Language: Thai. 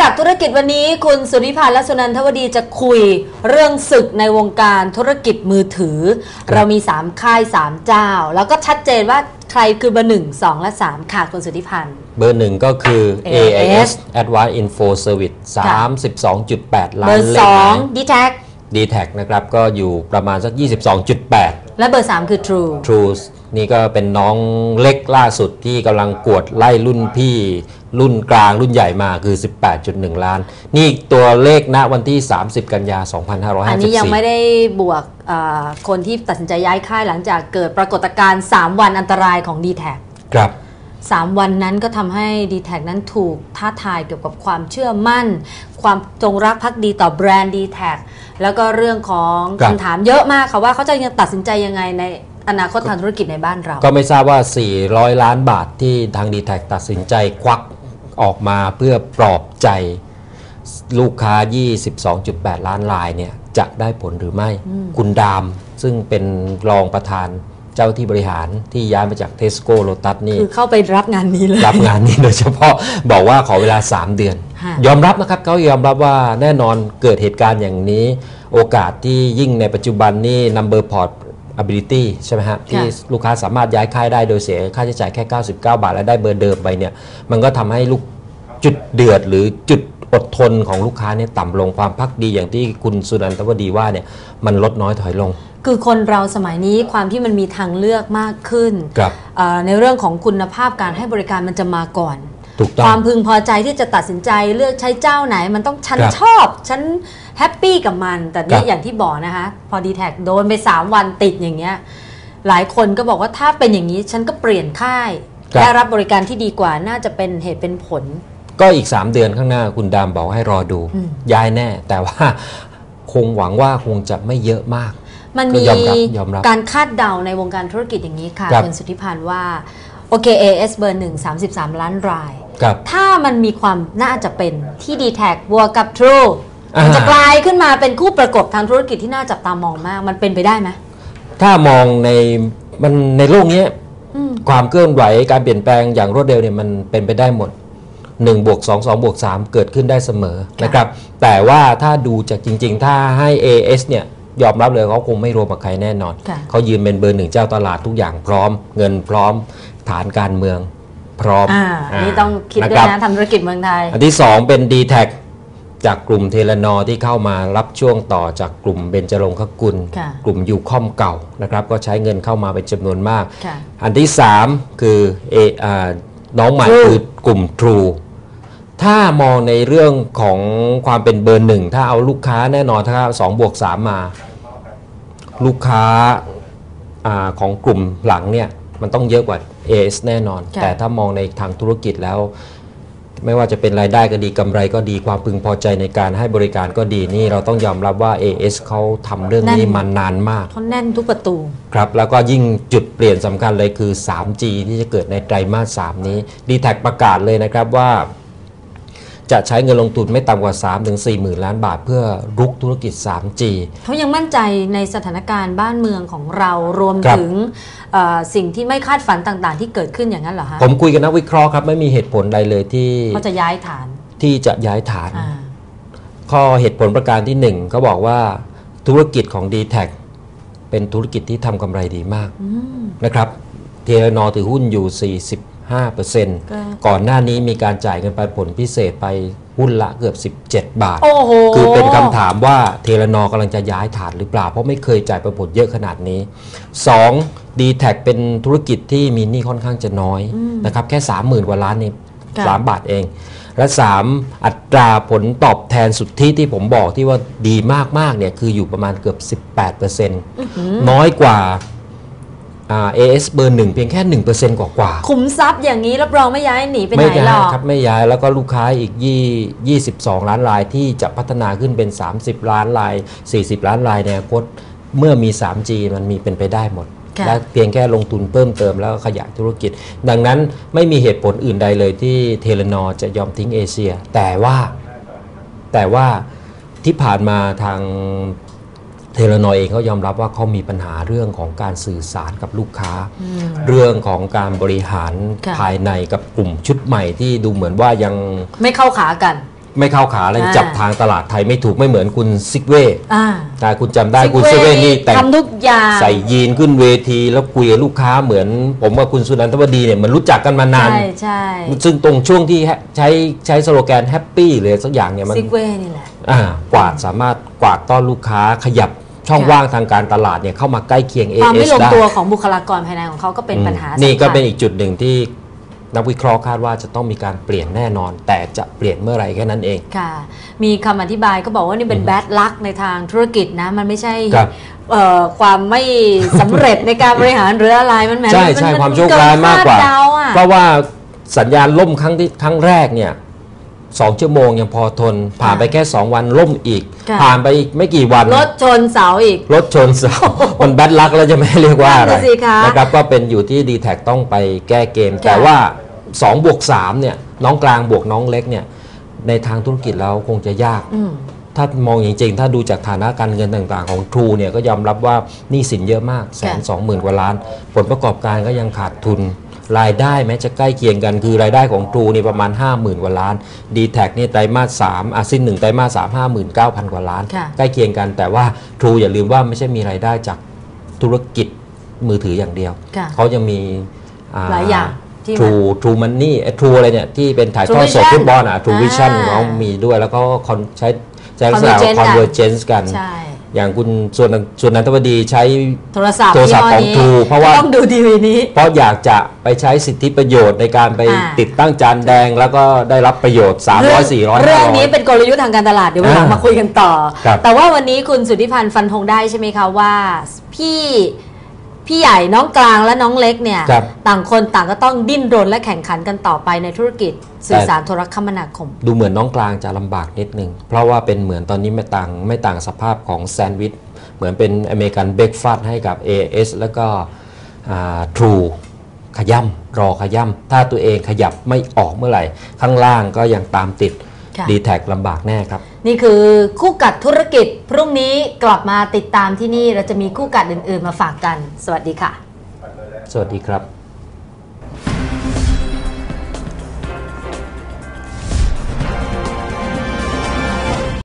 กัดธุรกิจวันนี้ คุณสุริพันธ์และสุนันทวดีจะคุยเรื่องศึกในวงการธุรกิจมือถือ เรามี 3 ค่าย 3 เจ้า แล้วก็ชัดเจนว่าใครคือเบอร์หนึ่งสองและ 3 ค่ะ คุณสุริพันธ์ เบอร์หนึ่งก็คือ AIS AIS Advanced Info Service 32.8 ล้าเบอนร์เลสของนะ d t a c d t a c นะครับ ก็อยู่ประมาณสัก 22.8 และเบอร์ 3 คือ True True นี่ก็เป็นน้องเล็กล่าสุดที่กำลังกวดไล่รุ่นพี่ รุ่นกลางรุ่นใหญ่มาคือ 18.1 ล้าน นี่ตัวเลขณวันที่ 30 กันยาอันนี้ยังไม่2554ได้บวกเอ่อคนที่ตัดสินใจย้ายค่ายหลังจากเกิดปรากฏการณ์ 3 วันอันตรายของ d t a c ครับสามวันนั้นก็ทำให้ d t แทนั้นถูกท้าทายเกี่ยวกับความเชื่อมั่น ความจงรักภักดีต่อแบรนด์ d t แทแล้วก็เรื่องของครับคำถามเยอะมากค่ะว่าเขาจะยังตัดสินใจยังไงใน อนาคตทางธุรกิจในบ้านเรา ก็ไม่ทราบว่า 400 ล้านบาทที่ทาง d t แทตัดสินใจควักออกมาเพื่อปลอบใจลูกค้า 22.8 ล้านรายเนี่ยจะได้ผลหรือไม่ คุณดาม ซึ่งเป็นรองประธานเจ้าที่บริหารที่ย้ายมาจากเทสโก้โ t ตัสนี่คือเข้าไปรับงานนี้เลย รับงานนี้โดยเฉพาะบอกว่าขอเวลา 3 เดือนฮะยอมรับนะครับเขายอมรับว่าแน่นอนเกิดเหตุการณ์อย่างนี้ โอกาสที่ยิ่งในปัจจุบันนี่ number port ability ใช่ไหมฮะที่ลูกค้าสามารถย้ายค่ายได้โดยเสียค่าใช้จ่ายแค่ 99 บาท และได้เบอร์เดิมไปเนี่ยมันก็ทำให้ลูกจุดเดือดหรือจุดอดทนของลูกค้าเนี่ยต่ำลงความพักดีอย่างที่คุณสุนันทวดีว่าเนี่ยมันลดน้อยถอยลง คือคนเราสมัยนี้ความที่มันมีทางเลือกมากขึ้นครับเอ่อในเรื่องของคุณภาพการให้บริการมันจะมาก่อนถูกต้คองวามพึงพอใจที่จะตัดสินใจเลือกใช้เจ้าไหน มันต้องฉันครับชอบฉัน แฮปปี้กับมัน แต่ครันี่บอย่างที่บอกนะคะ พอดีแท็โดนไป 3 วันติดอย่างเงี้ย หลายคนก็บอกว่าถ้าเป็นอย่างนี้ฉันก็เปลี่ยนค่าย ครับ ได้รับบริการที่ดีกว่าน่าจะเป็นเหตุเป็นผล ก็อีก 3 เดือนข้างหน้าคุณดามบอกให้รอดู อืม ย้ายแน่ แต่ว่าคงหวังว่าคงจะไม่เยอะมาก มันคืมีอยอมรับยอมรับการคาดเดาในวงการธุรกิจอย่างนี้ค่ะครับ คุณสุทธิพันธ์ว่าโอเค AS เบอร์หนึ่ง33 ล้านราย ครับ ถ้ามันมีความน่าจะเป็นที่ d t แทบวกกับ True อ่า มัมันจะกลายขึ้นมาเป็นคู่ประกบทางธุรกิจที่น่าจับตามองมาก มันเป็นไปได้ไหมถ้ามองในมันในโลกเนี้ยอืม ความเคลื่อนไหวการเปลี่ยนแปลงอย่างรวดเร็วเนี่ยมันเป็นไปได้หมด1บวก2 2บวก3เกิดขึ้นได้เสมอนะครับ แต่ว่าถ้าดูจากจริง ๆ ถ้าให้ AS เนี่ยยอมรับเลยเขาคงไม่รวมกับใครแน่นอน ค่ะ เขายืนเป็นเบอร์หนึ่งเจ้าตลาดทุกอย่างพร้อม เงินพร้อม ฐานการเมืองพร้อมอ่า นี่ต้องคิดด้วยรับ นะทำธุรกิจเมืองไทย อันที่ 2 เป็น d t แท จากกลุ่มเทเลนอที่เข้ามารับช่วงต่อจากกลุ่มเบญจรงคกุลค่ะกลุ่มยูคอมเก่านะครับก็ใช้เงินเข้ามาเป็นจำนวนมากค่ะอันที่ 3 คือเออ่าน้องใหม่ True คือกลุ่ม True ถ้ามองในเรื่องของความเป็นเบอร์หนึ่งถ้าเอาลูกค้าแน่นอนถ้า2บวก3มา ลูกค้าอาของกลุ่มหลังเนี่ยมันต้องเยอะกว่า AS แน่นอนค่ะแต่ถ้ามองในทางธุรกิจแล้ว ไม่ว่าจะเป็นรายได้ก็ดีกำไรก็ดีความพึงพอใจในการให้บริการก็ดีนี่เราต้องยอมรับว่า AS เขาทำเรื่องนี้มานานมากเขาแน่นทุกประตู ครับ แล้วก็ยิ่งจุดเปลี่ยนสำคัญเลยคือ 3G ที่จะเกิดในไตรมาส 3 นี้ d t แทประกาศเลยนะครับว่า จะใช้เงินลงทุนไม่ต่ำกว่า 3-4หมื่นล้านบาท เพื่อรุกธุรกิจ 3G เขายังมั่นใจในสถานการณ์บ้านเมืองของเรารวมครับถึงเอ่อสิ่งที่ไม่คาดฝันต่างๆ ที่เกิดขึ้นอย่างนั้นเหรอฮะผมคุยกับนักวิเคราะห์ครับไม่มีเหตุผลใดเลยที่เขาจะย้ายฐานที่จะย้ายฐานอ่าข้อเหตุผลประการที่หนึ่งเขาบอกว่าธุรกิจของ d t แทเป็นธุรกิจที่ทำกำไรดีมากนะครับเทเลนอถือหุ้นอยู่ 45%ก่อนหน้านี้มีการจ่ายเงินปันผลพิเศษไปหุ้นละเกือบ 17 บาทโอ้โหคือเป็นคำถามว่าเทเลนอกำลังจะย้ายฐานหรือเปล่า เพราะไม่เคยจ่ายปันผลเยอะขนาดนี้ 2. d t แทเป็นธุรกิจที่มีหนี้ค่อนข้างจะน้อยนะครับแค่ 30,000กว่าล้านนี่ค่ะสามบาทเอง และ 3 อัตราผลตอบแทนสุทธิที่ผมบอกที่ว่าดีมากๆเนี่ยคืออยู่ประมาณเกือบ 18%น้อยกว่า อ่า AS เบอร์หนึ่งเพียงแค่1%กว่ากว่าๆ ขุมทรัพย์อย่างนี้รับรองไม่ย้ายหนีไปไหไม่นหรย้ายอกครับไม่ย้ายแล้วก็ลูกค้าอีกยี่22ล้านรายที่จะพัฒนาขึ้นเป็น 30 ล้านราย 40 ล้านรายในอนาคตเมื่อมี 3G มันมีเป็นไปได้หมดค่ะและเพียงแค่ลงทุนเพิ่มเติมแล้วก็ขยายธุรกิจ ดังนั้นไม่มีเหตุผลอื่นใดเลยที่เทเลนอจะยอมทิ้งเอเชีย แต่ว่าแต่ว่าที่ผ่านมาทาง เทเลนอเองเขายอมรับว่าเขามีปัญหาเรื่องของการสื่อสารกับลูกค้า เรื่องของการบริหารค่ะภายในกับกลุ่มชุดใหม่ที่ดูเหมือนว่ายังไม่เข้าขากัน ไม่เข้าขาแล้วอ่า จับทางตลาดไทยไม่ถูกไม่เหมือนคุณซิกเว่อ่าแต่คุณจำได้คุณซิกเว่นี่แต่ง ทำทุกอย่าง ใส่ยีนขึ้นเวทีแล้วคุยกับลูกค้าเหมือน ผมกับคุณสุนันทวดีเนี่ยมันรู้จักกันมานาน ใช่ใช่ซึ่งตรงช่วงที่ใช้ใช้สโลแกนแฮปปี้หรือสักอย่างเนี่ยมันซิกเว่นี่แหละ อ่ากวาดสามารถกวาดต้อนลูกค้าขยับช่องค่ะ ว่างทางการตลาดเนี่ยเข้ามาใกล้เคียง ความไม่ AS ลงได้ตัวของบุคลากรภายในของเขาก็เป็นปัญหานี่ก็สำคัญเป็นอีกจุดหนึ่งที่ นักวิเคราะห์คาดว่าจะต้องมีการเปลี่ยนแน่นอน แต่จะเปลี่ยนเมื่อไหร่แค่นั้นเอง ค่ะ มีคำอธิบายก็บอกว่านี่เป็นแบดลักในทางธุรกิจนะ มันไม่ใช่ครับเอ่อความไม่สำเร็จ ในการบริหารหรืออะไรมันแหมใช่นใช่นความโชคร้ายมากกว่า เนคดเดอะ เพราะว่าสัญญาณล่มครั้งที่ครั้งแรกเนี่ย สองชั่วโมงยังพอทน ผ่านไปแค่ 2 วันล่มอีก ค่ะ ผ่านไปอีกไม่กี่วัน รถชนเสาอีก รถชนเสา มันแบดลักแล้วจะไม่เรียกว่าอะไรนั่นน่ะสิคะนะครับก็เป็นอยู่ที่ดีแท็ต้องไปแก้เกมค่ะแต่ว่า2บวก3เนี่ยน้องกลางบวกน้องเล็กเนี่ยในทางธุรกิจแล้วคงจะยาก อืม ถ้ามองจริงๆ ถ้าดูจากฐานะการเงินต่างๆ ของ True เนี่ยก็ยอมรับว่าหนี้สินเยอะมากแสนสองหมื่นกว่าล้าน ผลประกอบการก็ยังขาดทุน รายได้แม้จะใกล้เคียงกัน คือรายได้ของ True นี่ประมาณ 50,000 กว่าล้าน d t แทนี่ไตรมาส3อาสิ้นหนึ่งไตรมาส3 59,000กว่าล้าน ค่ะ ใกล้เคียงกัน แต่ว่า True อย่าลืมว่าไม่ใช่มีรายได้จากธุรกิจมือถืออย่างเดียว ค่ะ เขายังมีอ่หลายอย่างที่มัน True True Money เอ่อ True อะไรเนี่ย ที่เป็นถ่ายทอดสด True Vision ฟุตบอลอะ True อ่า Vision เขามีด้วยแล้วก็คอนใช้ใช้ลักษณะ Convergence กัน convergence กัน ใช่ อย่างคุณส่วนส่วนนันทวดีใช้โทรศัพท์โทรศัพท์ของยี่ห้ True เพราะว่าต้องดูทีวีนี้ เพราะอยากจะไปใช้สิทธิประโยชน์ในการไปอ่าติดตั้งจานแดง แล้วก็ได้รับประโยชน์ 300 400 เรื่องนี้500เป็นกลยุทธ์ทางการตลาดเดี๋ยววันหลังอ่ามมาคุยกันต่อครับแต่ว่าวันนี้คุณสุทธิพันธ์ฟันธงได้ใช่ไหมคะว่าพี่ พี่ใหญ่น้องกลางและน้องเล็กเนี่ยครับ ต่างคนต่างก็ต้องดิ้นรนและแข่งขันกันต่อไปในธุรกิจสื่อสารโทรคมนาคม ดูเหมือนน้องกลางจะลำบากนิดนึง เพราะว่าเป็นเหมือนตอนนี้ไม่ต่างไม่ต่างสภาพของแซนด์วิช เหมือนเป็นอเมริกันเบรกฟาสให้กับ AS แล้วก็ทรูขย่ำรอขย่ำถ้าตัวเองขยับไม่ออกเมื่อไหร่ ข้างล่างก็ยังตามติดค่ะ ดีแท็ลำบากแน่ครับ นี่คือคู่กัดธุรกิจ พรุ่งนี้กลับมาติดตามที่นี่เราจะมีคู่กัดอื่น ๆ มาฝากกัน สวัสดีค่ะ สวัสดีครับ